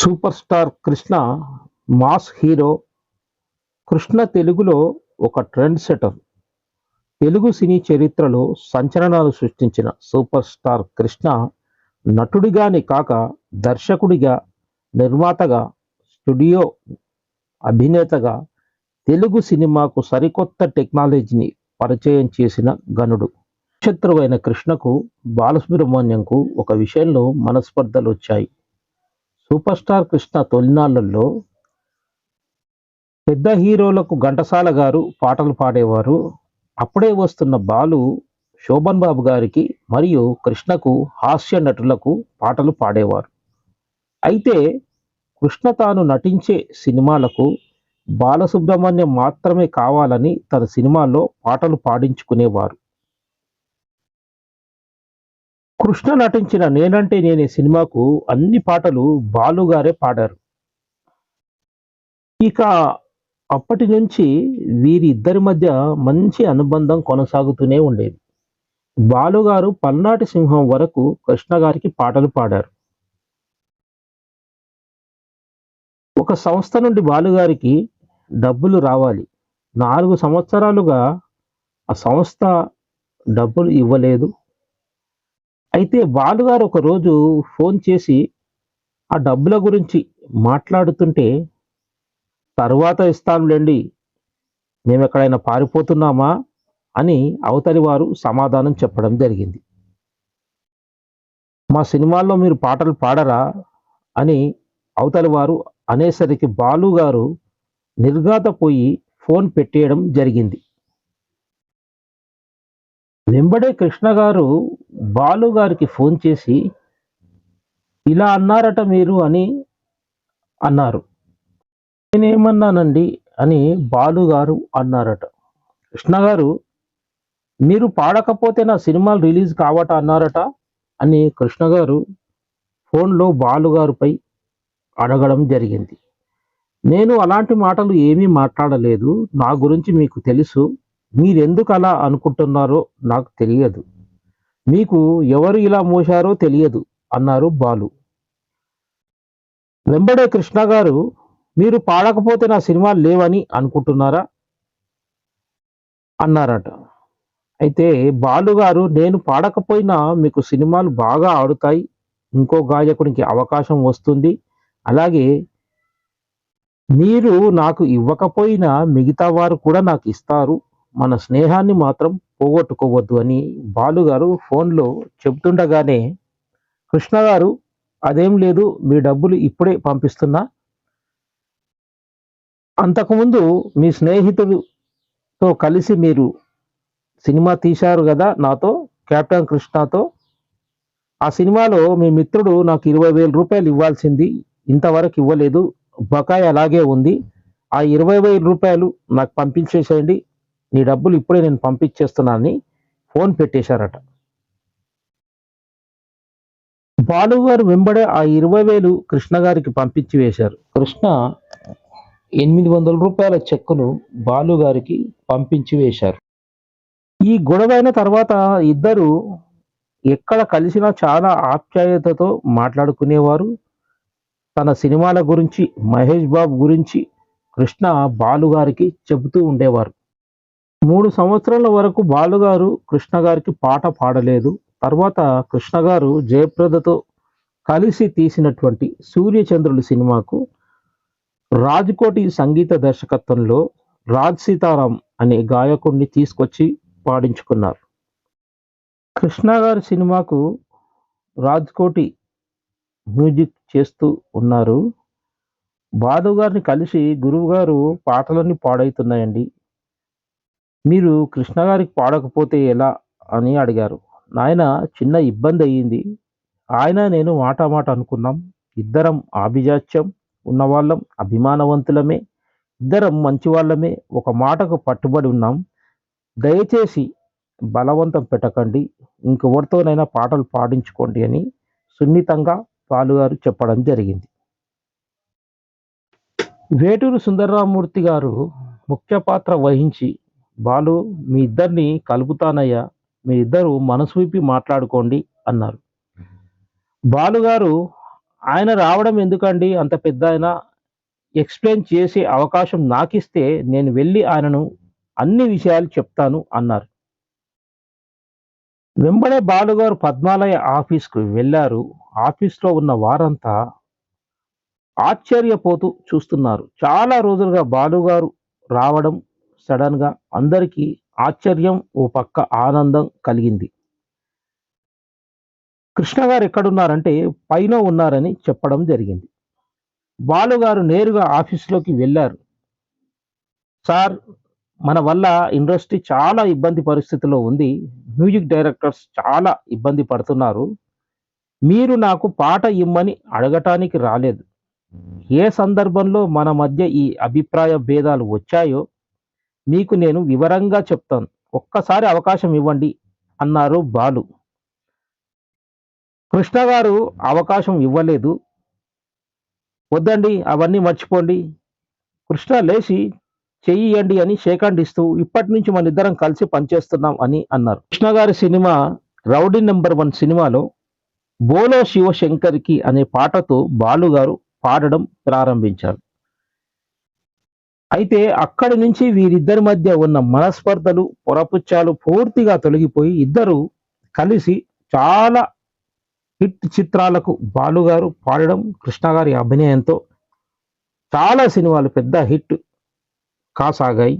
Super star Krishna mass hero. Krishna తెలుగులో ఒక trend setter Telugu సినీ చరిత్రలో సంచలనాలు సృష్టించిన సూపర్ స్టార్ కృష్ణ నటుడిగానే కాక దర్శకుడిగా నిర్మాతగా స్టూడియో అభినేతగా తెలుగు సినిమాకు సరికొత్త టెక్నాలజీని పరిచయం చేసిన గనుడు. శత్రువైన కృష్ణకు బాలసుబ్రహ్మణ్యంకు ఒక విషయంలో మనస్పర్ధలు వచ్చాయి సూపర్ స్టార్ కృష్ణ తొలినాళ్ళల్లో పెద్ద హీరోలకు ఘంటసాల గారు పాటలు పాడేవారు. అప్పుడే వస్తున్న బాలు శోభన్ బాబు గారికి మరియు కృష్ణకు హాస్య నటులకు పాటలు పాడేవారు. అయితే కృష్ణ తాను నటించే సినిమాలకు బాలసుబ్రహ్మణ్యం మాత్రమే కావాలని తన సినిమాల్లో పాటలు పాడించుకునేవారు. కృష్ణ నటించిన నేనంటే నేనే సినిమాకు అన్ని పాటలు బాలుగారే పాడారు. ఇక అప్పటి నుంచి వీరిద్దరి మధ్య మంచి అనుబంధం కొనసాగుతూనే ఉండేది. బాలుగారు పల్నాటి సింహం వరకు కృష్ణ గారికి పాటలు పాడారు. ఒక సంస్థ నుండి బాలుగారికి డబ్బులు రావాలి. నాలుగు సంవత్సరాలుగా ఆ సంస్థ డబ్బులు ఇవ్వలేదు. అయితే బాలుగారు ఒక రోజు ఫోన్ చేసి ఆ డబ్బుల గురించి మాట్లాడుతుంటే తర్వాత ఇస్తాంలేండి మేము ఎక్కడైనా పారిపోతున్నామా? అని అవతలి వారు సమాధానం చెప్పడం జరిగింది. మా సినిమాల్లో మీరు పాటలు పాడరా? అని అవతలి వారు అనేసరికి బాలు గారు నిర్ఘాతపోయి ఫోన్ పెట్టేయడం జరిగింది. వెంబడే కృష్ణ గారు బాలు గారికి ఫోన్ చేసి ఇలా అన్నారట మీరు అని అన్నారు. నేనేమన్నానండి అని బాలు గారు అన్నారట. కృష్ణ గారు మీరు పాడకపోతే నా సినిమాలు రిలీజ్ కావట అన్నారట అని కృష్ణ గారు ఫోన్లో బాలుగారుపై అడగడం జరిగింది. నేను అలాంటి మాటలు ఏమీ మాట్లాడలేదు. నా గురించి మీకు తెలుసు. మీరెందుకు అలా అనుకుంటున్నారో నాకు తెలియదు. మీకు ఎవరు ఇలా మోశారో తెలియదు అన్నారు బాలు. వెంబడే కృష్ణ గారు మీరు పాడకపోతే నా సినిమాలు లేవని అనుకుంటున్నారా? అన్నారట. అయితే బాలు గారు నేను పాడకపోయినా మీకు సినిమాలు బాగా ఆడుతాయి ఇంకో గాయకుడికి అవకాశం వస్తుంది అలాగే మీరు నాకు ఇవ్వకపోయినా మిగతా వారు కూడా నాకు ఇస్తారు మన స్నేహాన్ని మాత్రం పోగొట్టుకోవద్దు అని బాలుగారు ఫోన్లో చెబుతుండగానే కృష్ణ గారు అదేం లేదు మీ డబ్బులు ఇప్పుడే పంపిస్తున్నా. అంతకుముందు మీ స్నేహితుడితో కలిసి మీరు సినిమా తీశారు కదా నాతో కెప్టెన్ కృష్ణతో. ఆ సినిమాలో మీ మిత్రుడు నాకు ఇరవై వేల రూపాయలు ఇవ్వాల్సింది ఇంతవరకు ఇవ్వలేదు. బకాయి అలాగే ఉంది. ఆ ఇరవై వేల రూపాయలు నాకు పంపించేసేయండి. నీ డబ్బులు ఇప్పుడే నేను పంపించేస్తున్నానని ఫోన్ పెట్టేశారట. బాలు గారు వెంబడే ఆ ఇరవై వేలు కృష్ణ గారికి పంపించి వేశారు. కృష్ణ ఎనిమిది వందల రూపాయల చెక్కును బాలు గారికి పంపించి వేశారు. ఈ గొడవైన తర్వాత ఇద్దరు ఎక్కడ కలిసినా చాలా ఆప్యాయతతో మాట్లాడుకునేవారు. తన సినిమాల గురించి మహేష్ బాబు గురించి కృష్ణ బాలు గారికి చెబుతూ ఉండేవారు. మూడు సంవత్సరాల వరకు బాలుగారు కృష్ణ గారికి పాట పాడలేదు. తర్వాత కృష్ణ గారు జయప్రదతో కలిసి తీసినటువంటి సూర్యచంద్రులు సినిమాకు రాజ్కోటి సంగీత దర్శకత్వంలో రాజ్ సీతారాం అనే గాయకుడిని తీసుకొచ్చి పాడించుకున్నారు. కృష్ణ గారి సినిమాకు రాజ్కోటి మ్యూజిక్ చేస్తూ ఉన్నారు. బాలు గారిని కలిసి గురువు గారు పాటలన్నీ పాడవుతున్నాయండి మీరు కృష్ణ గారికి పాడకపోతే ఎలా అని అడిగారు. నాయన చిన్న ఇబ్బంది అయ్యింది. ఆయన నేను మాట మాట అనుకున్నాం. ఇద్దరం ఆభిజాత్యం ఉన్నవాళ్ళం అభిమానవంతులమే. ఇద్దరం మంచివాళ్ళమే. ఒక మాటకు పట్టుబడి ఉన్నాం. దయచేసి బలవంతం పెట్టకండి. ఇంకెవరితోనైనా పాటలు పాడించుకోండి అని సున్నితంగా పాలుగారు చెప్పడం జరిగింది. వేటూరు సుందరరామూర్తి గారు ముఖ్య పాత్ర వహించి బాలు మీ ఇద్దరిని కలుపుతానయ్యా మీ ఇద్దరు మనసు విప్పి మాట్లాడుకోండి అన్నారు. బాలుగారు ఆయన రావడం ఎందుకండి అంత పెద్ద ఆయన? ఎక్స్ప్లెయిన్ చేసే అవకాశం నాకిస్తే నేను వెళ్ళి ఆయనను అన్ని విషయాలు చెప్తాను అన్నారు. వెంబడే బాలుగారు పద్మాలయ ఆఫీస్కు వెళ్ళారు. ఆఫీస్లో ఉన్న వారంతా ఆశ్చర్యపోతూ చూస్తున్నారు. చాలా రోజులుగా బాలుగారు రావడం సడన్గా అందరికీ ఆశ్చర్యం ఓ పక్క ఆనందం కలిగింది. కృష్ణ గారు ఎక్కడున్నారంటే పైన ఉన్నారని చెప్పడం జరిగింది. బాలుగారు నేరుగా ఆఫీస్లోకి వెళ్ళారు. సార్ మన వల్ల ఇండస్ట్రీ చాలా ఇబ్బంది పరిస్థితిలో ఉంది. మ్యూజిక్ డైరెక్టర్స్ చాలా ఇబ్బంది పడుతున్నారు. మీరు నాకు పాట ఇమ్మని అడగటానికి రాలేదు. ఏ సందర్భంలో మన మధ్య ఈ అభిప్రాయ భేదాలు వచ్చాయో మీకు నేను వివరంగా చెప్తాను. ఒక్కసారి అవకాశం ఇవ్వండి అన్నారు బాలు. కృష్ణ గారు అవకాశం ఇవ్వలేదు. వద్దండి అవన్నీ మర్చిపోండి. కృష్ణ లేచి చెయ్యండి అని శేఖండిస్తూ ఇస్తూ ఇప్పటి నుంచి మన ఇద్దరం కలిసి పనిచేస్తున్నాం అని అన్నారు. కృష్ణ గారి సినిమా రౌడీ నెంబర్ వన్ సినిమాలో బోలో శివశంకర్కి అనే పాటతో బాలుగారు పాడడం ప్రారంభించారు. అయితే అక్కడి నుంచి వీరిద్దరి మధ్య ఉన్న మనస్పర్ధలు పొరపుచ్చాలు పూర్తిగా తొలగిపోయి ఇద్దరు కలిసి చాలా హిట్ చిత్రాలకు బాలుగారు పాడడం కృష్ణ గారి అభినయంతో చాలా సినిమాలు పెద్ద హిట్ కాసాగాయి.